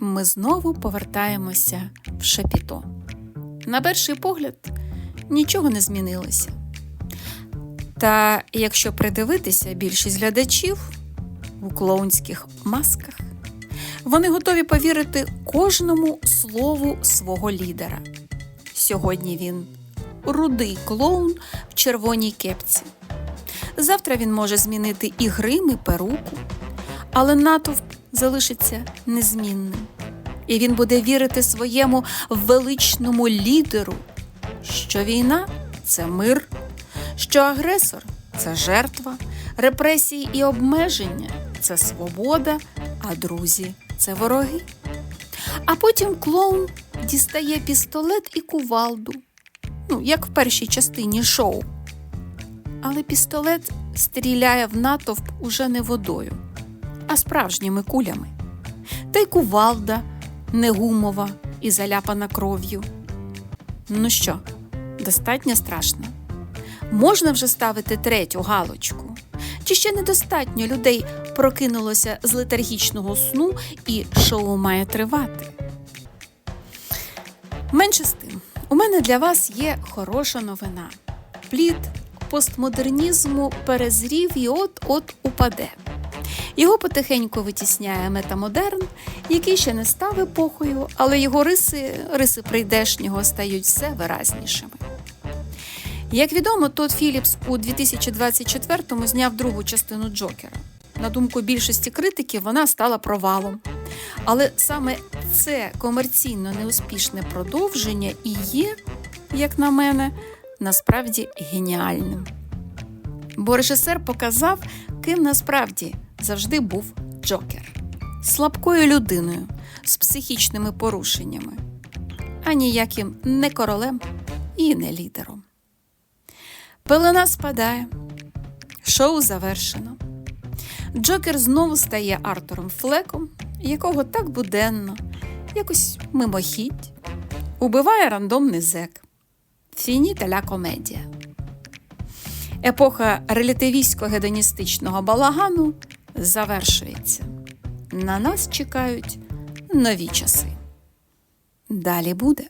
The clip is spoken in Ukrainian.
ми знову повертаємося в шапіто. На перший погляд нічого не змінилося. Та якщо придивитися, більшість глядачів у клоунських масках, вони готові повірити кожному слову свого лідера. Сьогодні він рудий клоун в червоній кепці. Завтра він може змінити і грим, і перуку, але натовп залишиться незмінним. І він буде вірити своєму величному лідеру, що війна це мир, що агресор це жертва, репресії і обмеження це свобода, а друзі це вороги. А потім клоун дістає пістолет і кувалду, ну, як в першій частині шоу. Але пістолет стріляє в натовп уже не водою, а справжніми кулями. Та й кувалда не гумова і заляпана кров'ю. Ну що, достатньо страшно? Можна вже ставити третю галочку? Чи ще недостатньо людей прокинулося з летаргічного сну і шоу має тривати? Менше з тим, у мене для вас є хороша новина. Плід постмодернізму перезрів і от-от упаде. Його потихеньку витісняє метамодерн, який ще не став епохою, але його риси, риси прийдешнього стають все виразнішими. Як відомо, Тодд Філіпс у 2024-му зняв другу частину Джокера. На думку більшості критиків, вона стала провалом. Але саме це комерційно неуспішне продовження і є, як на мене, насправді геніальним. Бо режисер показав, ким насправді завжди був Джокер слабкою людиною з психічними порушеннями, а ніяким не королем і не лідером. Пелена спадає, шоу завершено. Джокер знову стає Артуром Флеком, якого так буденно, якось мимохідь, убиває рандомний зек. Фініта ля комедія. Епоха релятивістсько-гедоністичного балагану завершується. На нас чекають нові часи. Далі буде.